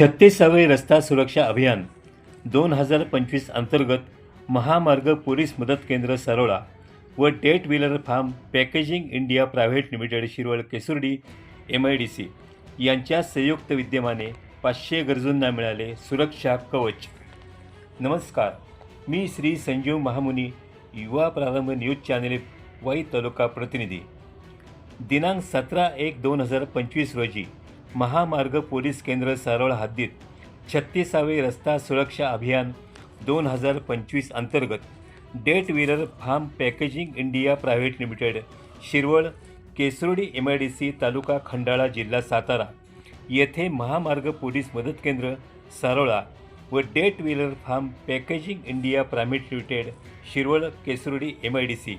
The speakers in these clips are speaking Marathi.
छत्तीसावे रस्ता सुरक्षा अभियान दोन हजार पंचवीस अंतर्गत महामार्ग पोलीस मदत केंद्र सरोळा व Det Wheeler pharm packaging India private limited Shirwal Kesurdi M I D C यांच्या संयुक्त विद्यमाने पाचशे गरजूंना मिळाले सुरक्षा कवच. नमस्कार मी श्री संजीव महामुनी युवा प्रारंभ न्यूज चॅनेल वाई तालुका प्रतिनिधी. दिनांक सतरा एक दोन हजार पंचवीस रोजी महामार्ग पोलीस केंद्र सारोळ हद्दीत छत्तीसावे रस्ता सुरक्षा अभियान दोन हजार पंचवीस अंतर्गत Det Wheeler pharm packaging India private limited Shirwal Kesurdi M I D C taluka Khandala जिल्हा सातारा. येथे महामार्ग पोलीस मदत केंद्र सारोळा व Det Wheeler pharm packaging India private limited Shirwal Kesurdi M I D C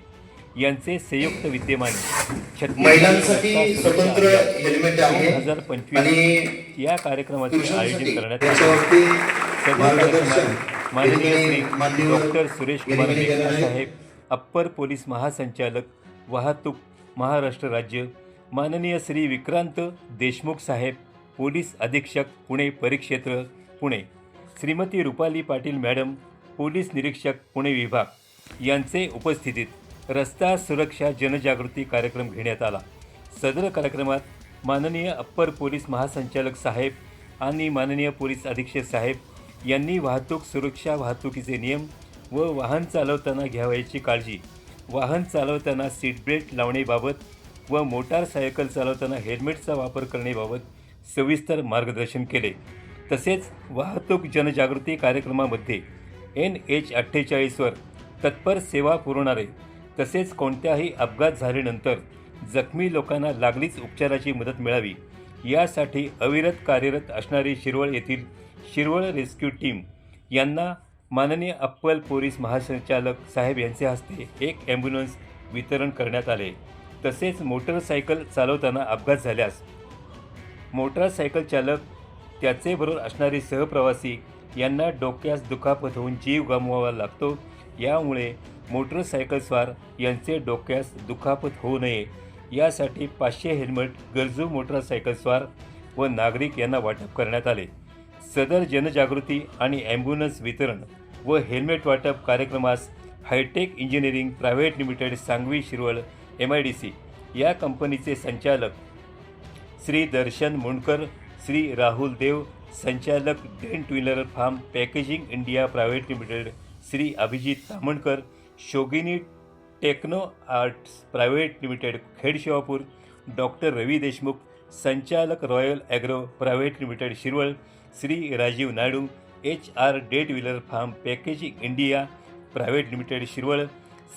यांचे संयुक्त विद्यमाने महिलांसाठी स्वतंत्र हेल्मेट आहे दोन हजार पंचवीस आणि या कार्यक्रमाचे आयोजन करण्यात आले माननीय डॉक्टर सुरेश कुमार. साहेब अप्पर पोलीस महासंचालक वाहतूक महाराष्ट्र राज्य माननीय श्री विक्रांत देशमुख साहेब पोलीस अधीक्षक पुणे परिक्षेत्र पुणे श्रीमती रुपाली पाटील मॅडम पोलीस निरीक्षक पुणे विभाग यांचे उपस्थितीत रस्ता सुरक्षा जनजागृती कार्यक्रम घेण्यात आला. सदर कार्यक्रमात माननीय अप्पर पोलीस महासंचालक साहेब आणि माननीय पोलीस अधीक्षक साहेब यांनी वाहतूक सुरक्षा वाहतुकीचे नियम व वाहन चालवताना घ्यावयाची काळजी वाहन चालवताना सीटबेल्ट लावणेबाबत व मोटारसायकल चालवताना हेल्मेटचा वापर करण्याबाबत सविस्तर मार्गदर्शन केले. तसेच वाहतूक जनजागृती कार्यक्रमामध्ये एन एच अठ्ठेचाळीसवर तत्पर सेवा पुरवणारे तसेच कोणत्याही अपघात झाल्यानंतर जखमी लोकांना लागलीच उपचाराची मदत मिळावी. यासाठी अविरत कार्यरत असणारी शिरवळ येथील शिरवळ रेस्क्यू टीम यांना माननीय अप्पल पोलीस महासंचालक साहेब यांचे हस्ते एक ॲम्ब्युलन्स वितरण करण्यात आले. तसेच मोटरसायकल चालवताना अपघात झाल्यास मोटारसायकल चालक त्याचे बरोबर असणारे सहप्रवासी यांना डोक्यास दुखापत होऊन जीव गमवावा लागतो. यामुळे मोटरसायकलस्वार यांचे डोक्यास दुखापत होऊ नये. यासाठी पाचशे हेल्मेट गरजू मोटरसायकलस्वार व नागरिक यांना वाटप करण्यात आले. सदर जनजागृती आणि ॲम्ब्युलन्स वितरण व हेल्मेट वाटप कार्यक्रमास hitech engineering private limited Sangvi Shirwal M I D C या कंपनीचे संचालक श्री दर्शन मुंडकर श्री राहुल देव संचालक Dent Wheeler pharm packaging India private limited Shri Abhijit Tamankar Shogini techno arts private limited Khed Shivapur doctor Ravi Deshmukh संचालक royal agro private limited Shirwal Shri Rajeev Naidu H R Det Wheeler pharm packaging India private limited Shirwal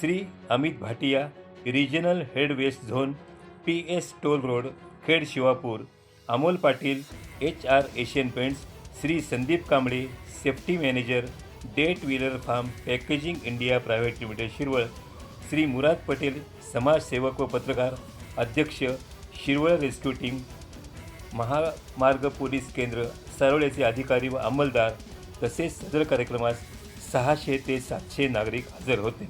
Shri Amit Bhatia regional head west zone P S toll road Khed Shivapur Amol Patil H R Asian Paints Shri Sandeep Kamble safety manager Det Wheeler pharm packaging India private limited Shirwal. Shri Murad Patel समाजसेवक व पत्रकार अध्यक्ष शिरवळ रेस्क्यू टीम महामार्ग पोलीस केंद्र सारोळ्याचे अधिकारी व अंमलदार तसेच सदर कार्यक्रमास सहाशे ते सातशे नागरिक हजर होते.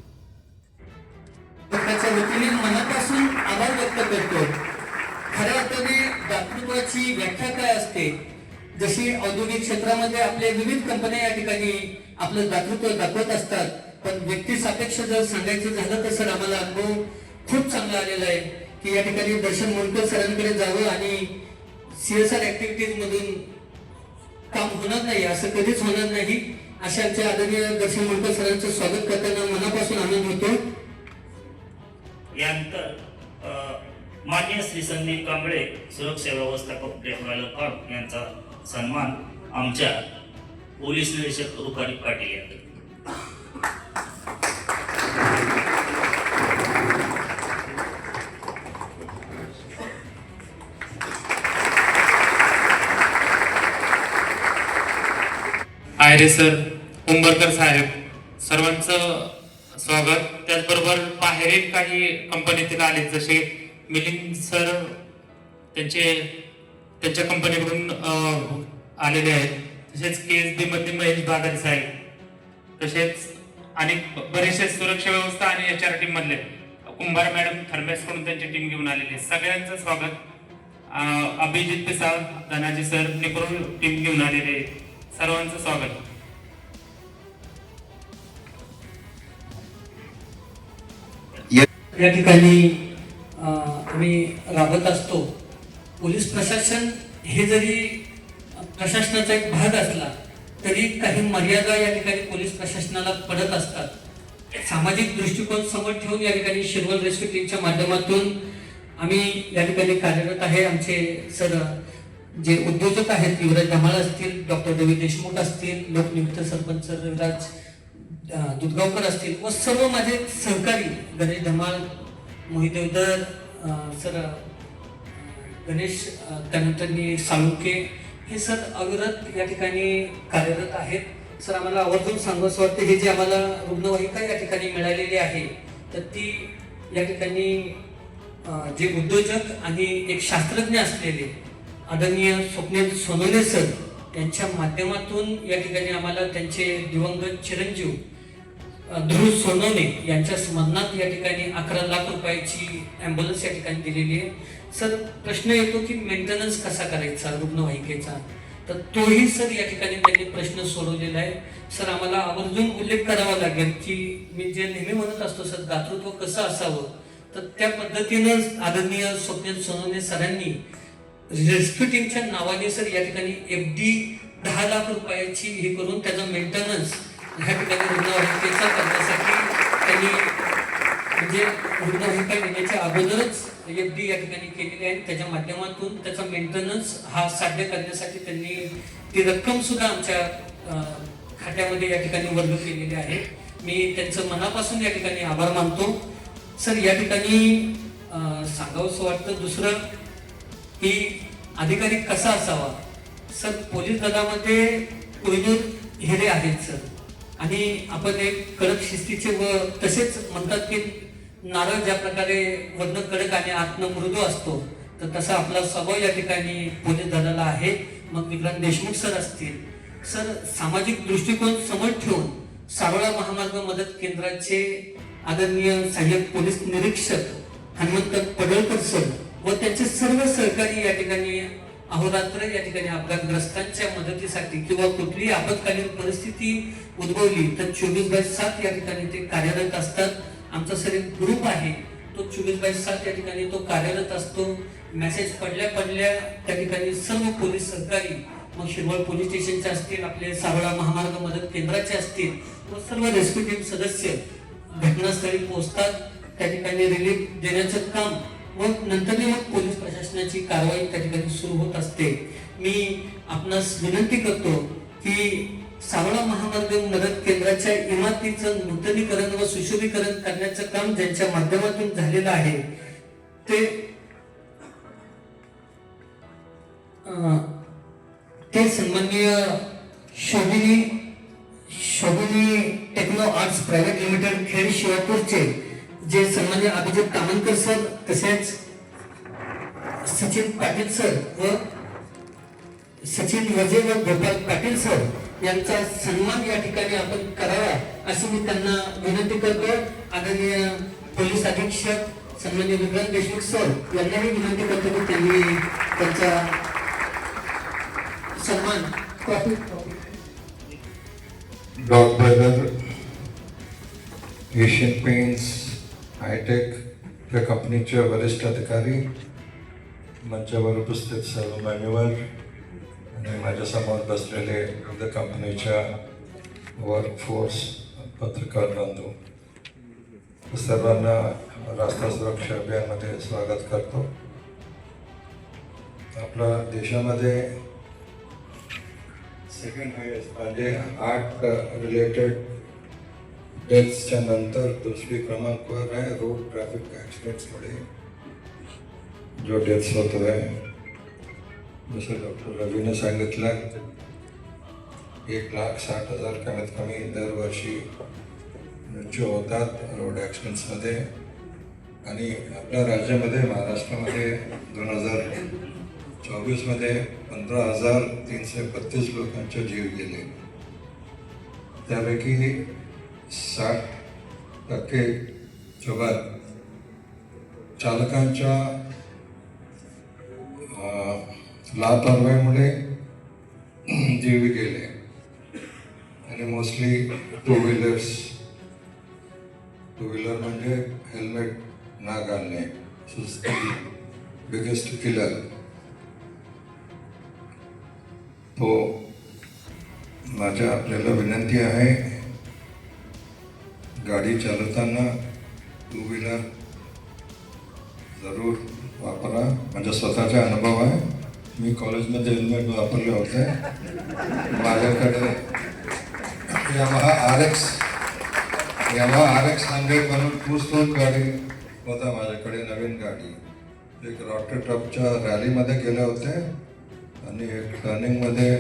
त्याच्या वतीने मनापासून आभार व्यक्त करतो. खऱ्या अर्थाने दातृत्वाची व्याख्या काय असते? जशी औद्योगिक क्षेत्रामध्ये आपले विविध कंपन्या या ठिकाणी आपलं दातृत्व दाखवत असतात. पण व्यक्ती सापेक्ष जर सांगायचं झालं तर सर आम्हाला अनुभव खूप चांगला आलेला आहे की या ठिकाणी दर्शन मोडकर सरांकडे जावं आणि सीएसआर ऍक्टिव्हिटीज मधून काम होणार नाही असं कधीच होणार नाही. अशा आमच्या आदरणीय दर्शन मोडकर सरांचं स्वागत करताना मनापासून आनंद होतो. यानंतर मान्य श्री संदीप कांबळे सुरक्षा व्यवस्थापक डेव्हलपर यांचा सन्मान आमच्या पोलीस निरीक्षक रुपाली पाटील यांनी आयरे सर उंबरकर साहेब. सर्वांचं स्वागत. त्याचबरोबर बाहेरील काही कंपनीतील आले जसे मिलिंद सर त्यांचे त्यांच्या कंपनीकडून आलेले आहेत. तसेच के एस डी मध्ये महेश बागारी साहेब तसेच आणि बरेचसे सुरक्षा व्यवस्था आणि एच आर टीम मधले कुंभार मॅडम थर्मेस कडून त्यांची टीम घेऊन आलेली सगळ्यांचं स्वागत. Abhijit Pisal Dhanaji sir Nipro team घेऊन आलेले सर्वांचं स्वागत. या ठिकाणी आम्ही राबत असतो. पोलीस प्रशासन हे जरी प्रशासनाचा एक भाग असला तरी काही मर्यादा या ठिकाणी पोलीस प्रशासनाला पडत असतात. सामाजिक दृष्टिकोन समोर ठेवून या ठिकाणी शिरवल रेस्क्यू टीमच्या माध्यमातून आम्ही या ठिकाणी कार्यरत आहे. आमचे सर जे उद्योजक आहेत युवराज धमाळ असतील डॉक्टर रवी देशमुख असतील लोकनिमित्त सरपंच रविराज दुधगावकर असतील व सर्व माझे सहकारी गणेश धमाळ मोहिदेवदर सर गणेश त्यानंतर साळुंके हे सर अविरत या ठिकाणी कार्यरत आहेत. सर आम्हाला आवर्जून सांगावंसं वाटतं हे जे आम्हाला रुग्णवाहिका या ठिकाणी मिळालेली आहे तर ती या ठिकाणी जे उद्योजक आणि एक शास्त्रज्ञ असलेले आदरणीय स्वप्नील सोनवणे सर यांच्या माध्यमातून या ठिकाणी आम्हाला त्यांचे दिवंगत चिरंजीव ध्रुव सोनवणे यांच्या स्मरणात या ठिकाणी अकरा लाख रुपयाची ॲम्ब्युलन्स या ठिकाणी दिलेली आहे. सर प्रश्न येतो की मेंटेनन्स कसा करायचा रुग्णवाहिकेचा? तर तोही सर या ठिकाणी त्यांनी प्रश्न सोडवलेला आहे. सर आम्हाला आवर्जून उल्लेख करावा लागेल की मी जे नेहमी म्हणत असतो सर दातृत्व कसं असावं? तर त्या पद्धतीनं आदरणीय स्वप्नील सोनवणे सरांनी रेस्क्यू टीमच्या नावाने सर या ठिकाणी एफ डी दहा लाख रुपयाची हे करून त्याचा मेंटेनन्स ह्या ठिकाणी रुग्णवाहिकेचा करण्यासाठी त्यांनी म्हणजे रुग्णवाहिका येण्याच्या अगोदरच एफ डी या ठिकाणी केलेली आहे. त्याच्या माध्यमातून त्याचा मेंटेनन्स हा साध्य करण्यासाठी त्यांनी ती रक्कम सुद्धा आमच्या खात्यामध्ये या ठिकाणी वर्ग केलेली आहे. मी त्यांचं मनापासून या ठिकाणी आभार मानतो. सर या ठिकाणी सांगावंसं वाटतं दुसरं की अधिकारी कसा असावा? सर पोलीस दलामध्ये कोहिनूर हिरे आहेत सर. आणि आपण एक कडक शिस्तीचे व तसेच म्हणतात की नारळ ज्या प्रकारे वर्ण कडक आणि आत्म मृदू असतो तर तसा आपला स्वभाव या ठिकाणी पोलीस झालेला आहे. मग विक्रांत देशमुख सर असतील. सर सामाजिक दृष्टिकोन समोर ठेवून सारोळा महामार्ग मदत केंद्राचे आदरणीय सहाय्यक पोलीस निरीक्षक हनुमंत पडळकर सर व त्यांचे सर्व सहकारी या ठिकाणी अहोरात्र या ठिकाणी अपघातग्रस्तांच्या मदतीसाठी किंवा कुठलीही आपत्कालीन परिस्थिती उद्भवली तर चोवीस बाय सात या ठिकाणी ते कार्यरत असतात. आमचा सर एक ग्रुप आहे. तो चोवीस बाय सात या ठिकाणी तो कार्यरत असतो. मेसेज पडल्या पडल्या त्या ठिकाणी सर्व पोलीस सहकारी मग शिरवळ पोलीस स्टेशनचे असतील आपले सावळा महामार्ग मदत केंद्राचे असतील व सर्व रेस्क्यू टीम सदस्य घटनास्थळी पोहोचतात. त्या ठिकाणी रिलीफ देण्याचं काम व नंतर मग पोलीस प्रशासनाची कारवाई त्या ठिकाणी सुरू होत असते. मी आपणास विनंती करतो की सावळा महामंदिर मदत केंद्राच्या इमारतीचं नूतनीकरण व सुशोभीकरण करण्याचं काम ज्यांच्या माध्यमातून झालेलं आहे ते अं, ते सन्माननीय Shobhini Shobhini techno arts private limited Khed शिवापूरचे जे सन्मान्य अभिजित तामणकर सर तसेच सचिन पाटील सर व सचिन वजे व गोपाल पाटील सर यांचा सन्मान या ठिकाणी आपण करावा अशी मी त्यांना विनंती करतो. आदरणीय पोलीस अधीक्षक सन्मान्य विक्रांत देशमुख सर यांनाही विनंती करतो की त्यांनी त्यांचा सन्मान डॉग ब्रदर एशियन पेंट्स हायटेक या कंपनीचे वरिष्ठ अधिकारी मंचावर उपस्थित सर्व मान्यवर आणि माझ्यासमोर बसलेले विविध कंपनीच्या वर्कफोर्स पत्रकार बांधव सर्वांना रास्ता सुरक्षा अभियानमध्ये स्वागत करतो. आपल्या देशामध्ये सेकंड हायेस्ट म्हणजे आर्ट रिलेटेड डेथ्सच्या नंतर दुसरी क्रमांकावर आहे. रोड ट्रॅफिक ॲक्सिडेंट्समुळे जो डेथ्स होतो आहे जसं डॉक्टर रवीने सांगितलं एक लाख साठ हजार कमीत कमी दरवर्षी मृत्यू होतात रोड ॲक्सिडेंट्समध्ये. आणि आपल्या राज्यामध्ये महाराष्ट्रामध्ये दोन हजार चोवीसमध्ये पंधरा हजार तीनशे बत्तीस लोकांचे जीव गेले. त्यापैकी साठ टक्के जगात चालकांच्या अं, जीव गेले. आणि mostly two wheelers two wheeler म्हणजे हेल्मेट ना घालणे. बिगेस्ट किलर तो माझ्या आपल्याला विनंती आहे गाडी चालवताना टू व्हीलर जरूर वापरा. माझा स्वतःचा अनुभव आहे. मी कॉलेजमध्ये हेल्मेट वापरले होते. माझ्याकडे Yamaha R X Yamaha R X hundred म्हणून टू स्टोन गाडी होता माझ्याकडे नवीन गाडी. एक रॉटर ट्रपच्या रॅलीमध्ये गेले होते आणि एक टर्निंगमध्ये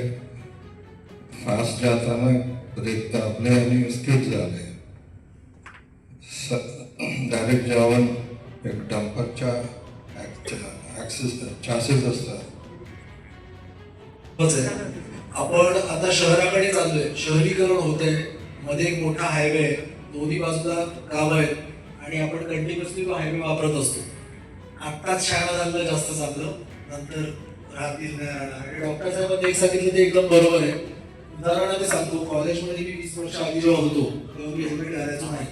फास्ट जाताना ब्रेक दाबले आणि स्किप झाले. स डायरेक्ट जेवण एक डंपरच्या ॲक्सिस चासेस असतात. आपण आता शहराकडे चाललोय. शहरीकरण होतंय. मध्ये एक मोठा हायवे आहे. दोन्ही बाजूला गाव आहेत. आणि आपण कंटिन्युअसली तो हायवे वापरत असतो. आत्ताच शाळा झालं जास्त चाललं. नंतर राहतील नाही राहणार आणि डॉक्टर साहेबांनी एक सांगितलं ते एकदम बरोबर आहे. उदाहरणार्थ सांगतो कॉलेजमध्ये मी वीस वर्ष आधी जेव्हा होतो तेव्हा मी हेल्मेट घालायचो नाही.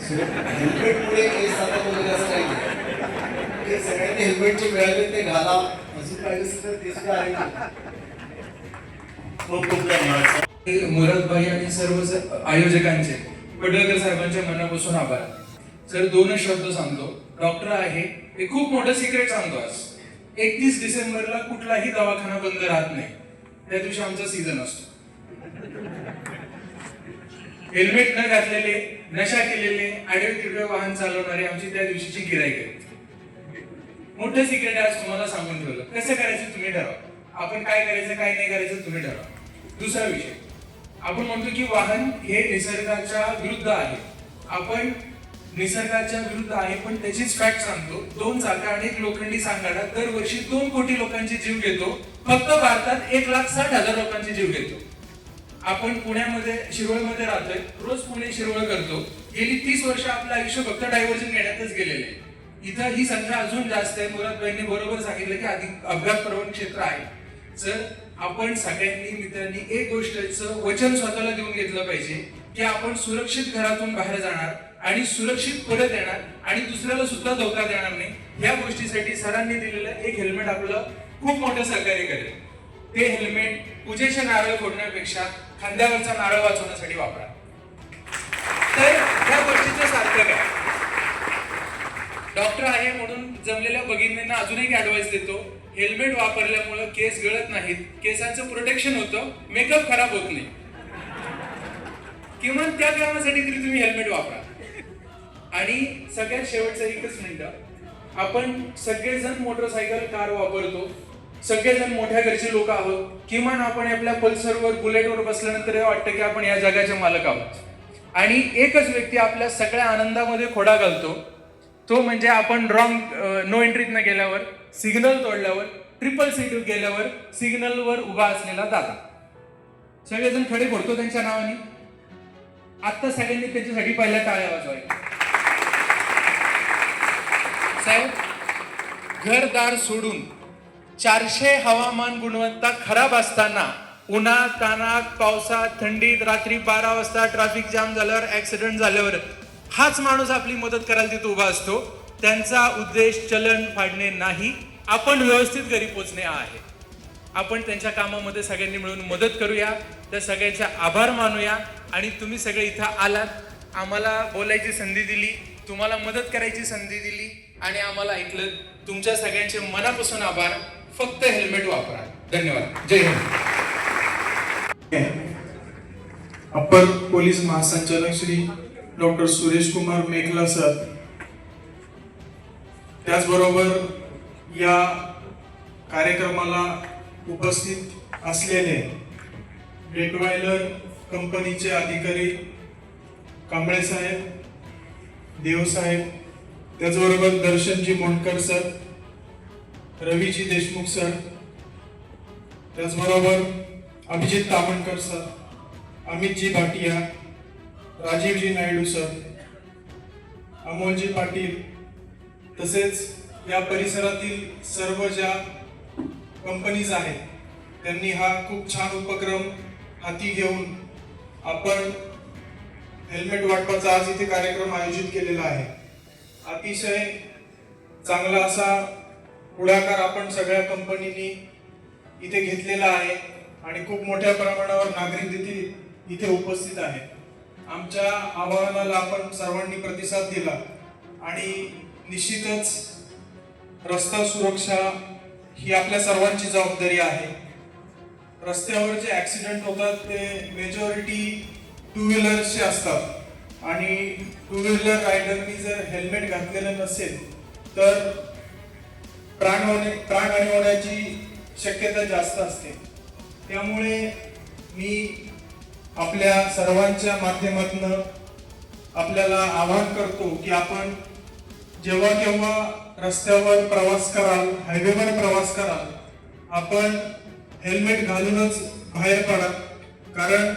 हेल्मेटमुळे केस आता वगैरे असं काही नाही ते सगळ्यांनी हेल्मेट जे मिळाले ते घाला. मुरदभाई आणि सर्व आयोजकांचे पडळकर साहेबांच्या मनापासून आभार. सर दोनच शब्द सांगतो. डॉक्टर आहे हे खूप मोठं सिक्रेट सांगतो आज. एकतीस डिसेंबरला कुठलाही दवाखाना बंद राहत नाही. त्या दिवशी आमचा सीझन असतो. हेल्मेट न घातलेले नशा केलेले आडवे तिडवे वाहन चालवणारे आमची त्या दिवशीची गिराईक आहे. मोठं सिक्रेट आज तुम्हाला सांगून ठेवलं. कसं करायचं तुम्ही ठरवा. आपण काय करायचं काय नाही करायचं तुम्ही ठरवा. दुसरा विषय. आपण म्हणतो की वाहन हे निसर्गाच्या विरुद्ध आहे. आपण निसर्गाच्या विरुद्ध आहे पण त्याचीच फॅक्ट सांगतो. दोन चाका आणि एक लोखंडी सांगाडा. दरवर्षी दोन कोटी लोकांचे जीव घेतो. फक्त भारतात एक लाख साठ हजार लोकांचे जीव घेतो. आपण पुण्यामध्ये शिरोळमध्ये राहतोय. रोज पुणे शिरोळ करतो. गेली तीस वर्ष आपलं आयुष्य फक्त डायव्हर्जन घेण्यातच गेलेलं आहे. इथं ही संख्या अजून जास्त आहे. मुरादबाईंनी बरोबर सांगितलं की अधिक अपघात प्रवण क्षेत्र आहे. जर आपण सगळ्यांनी मित्रांनी एक गोष्टचं वचन स्वतःला देऊन घेतलं पाहिजे की आपण सुरक्षित घरातून बाहेर जाणार आणि सुरक्षित परत येणार आणि दुसऱ्याला सुद्धा धोका देणार नाही या गोष्टीसाठी सरांनी दिलेलं एक हेल्मेट आपलं खूप मोठं सहकार्य करेल. ते हेल्मेट पूजेचे नारळ फोडण्यापेक्षा खांद्यावरचा नारळ वाचवण्यासाठी वापरा. तर या गोष्टीचं सार्थक आहे. डॉक्टर आहे म्हणून जमलेल्या भगिनींना अजून एक ऍडवाइस देतो. हेल्मेट वापरल्यामुळे केस गळत नाहीत. केसांचं प्रोटेक्शन होतं. मेकअप खराब होत नाही. किमान त्या कारणासाठी तरी तुम्ही हेल्मेट वापरा. आणि सगळ्यात शेवटचं एकच मिनिट. आपण सगळेजण मोटरसायकल कार वापरतो. सगळेजण मोठ्या घरचे लोक आहोत. किमान आपण आपल्या पल्सरवर बुलेटवर बसल्यानंतर हे वाटतं की आपण या जगाचे मालक आहोत. आणि एकच व्यक्ती आपल्या सगळ्या आनंदामध्ये खोडा घालतो. तो म्हणजे आपण रॉंग नो एंट्रीतनं गेल्यावर सिग्नल तोडल्यावर ट्रिपल सीट गेल्यावर सिग्नलवर उभा असलेला दादा. सगळेजण खडे फोडतो त्यांच्या नावाने. आत्ता सगळ्यांनी त्याच्यासाठी पहिल्या टाळ्या वाजवाय. साहेब घरदार सोडून चारशे हवामान गुणवत्ता खराब असताना उन्हात तानात पावसात थंडीत रात्री बारा वाजता ट्रॅफिक जाम झाल्यावर ऍक्सिडेंट झाल्यावर हाच माणूस आपली मदत करायला तिथे उभा असतो. त्यांचा उद्देश चलन फाडणे नाही. आपण व्यवस्थित घरी पोचणे आहे. आपण त्यांच्या कामामध्ये सगळ्यांनी मिळून मदत करूया. त्या सगळ्यांचे आभार मानूया. आणि तुम्ही सगळे इथं आलात. आम्हाला बोलायची संधी दिली. तुम्हाला मदत करायची संधी दिली. आणि आम्हाला ऐकलं तुमच्या सगळ्यांचे मनापासून आभार. फक्त हेल्मेट वापरा. धन्यवाद. जय हिंद. अप्पर पोलीस महासंचालक श्री डॉक्टर सुरेश कुमार मेघला सर. त्याचबरोबर या कार्यक्रमाला उपस्थित असलेले डेटवायलर कंपनीचे अधिकारी कांबळे साहेब देवसाहेब त्याचबरोबर दर्शनजी मोंडकर सर रवीजी देशमुख सर त्याचबरोबर अभिजित तामणकर सर अमितजी भाटिया राजीवजी नायडू सर अमोलजी पाटील तसेच या परिसरातील सर्व ज्या कंपनीज आहेत त्यांनी हा खूप छान उपक्रम हाती घेऊन आपण हेल्मेट वाटपाचा आज इथे कार्यक्रम आयोजित केलेला आहे. अतिशय चांगला असा पुढाकार आपण सगळ्या कंपनीनी इथे घेतलेला आहे आणि खूप मोठ्या प्रमाणावर नागरिक देखील इथे उपस्थित आहेत. आमच्या आवाहनाला आपण सर्वांनी प्रतिसाद दिला. आणि निश्चितच रस्ता सुरक्षा ही आपल्या सर्वांची जबाबदारी आहे. रस्त्यावर जे ॲक्सिडेंट होतात ते मेजॉरिटी टू व्हीलरचे असतात. आणि टू व्हीलर रायडरनी जर हेल्मेट घातलेलं नसेल तर प्राण होणे प्राणहानी होण्याची शक्यता जास्त असते. त्यामुळे मी आपल्या सर्वांच्या माध्यमातून आपल्याला आवाहन करतो की आपण जेव्हा केव्हा रस्त्यावर प्रवास कराल हायवेवर प्रवास कराल आपण हेल्मेट घालूनच बाहेर पडा. कारण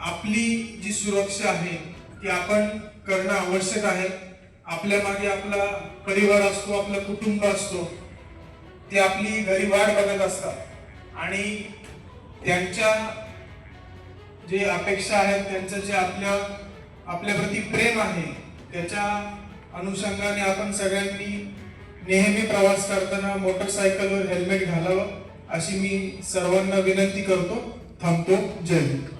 आपली जी सुरक्षा आहे ती आपण करणं आवश्यक आहे. आपल्या मागे आपला परिवार असतो आपलं कुटुंब असतो ते आपली घरी वाट बघत असतात. आणि त्यांच्या जे अपेक्षा आहेत त्यांचं जे आपल्या आपल्याप्रती प्रेम आहे त्याच्या अनुषंगाने आपण सगळ्यांनी नेहमी प्रवास करताना मोटरसायकलवर हेल्मेट घालावं अशी मी सर्वांना विनंती करतो. थांबतो. जय हिंद.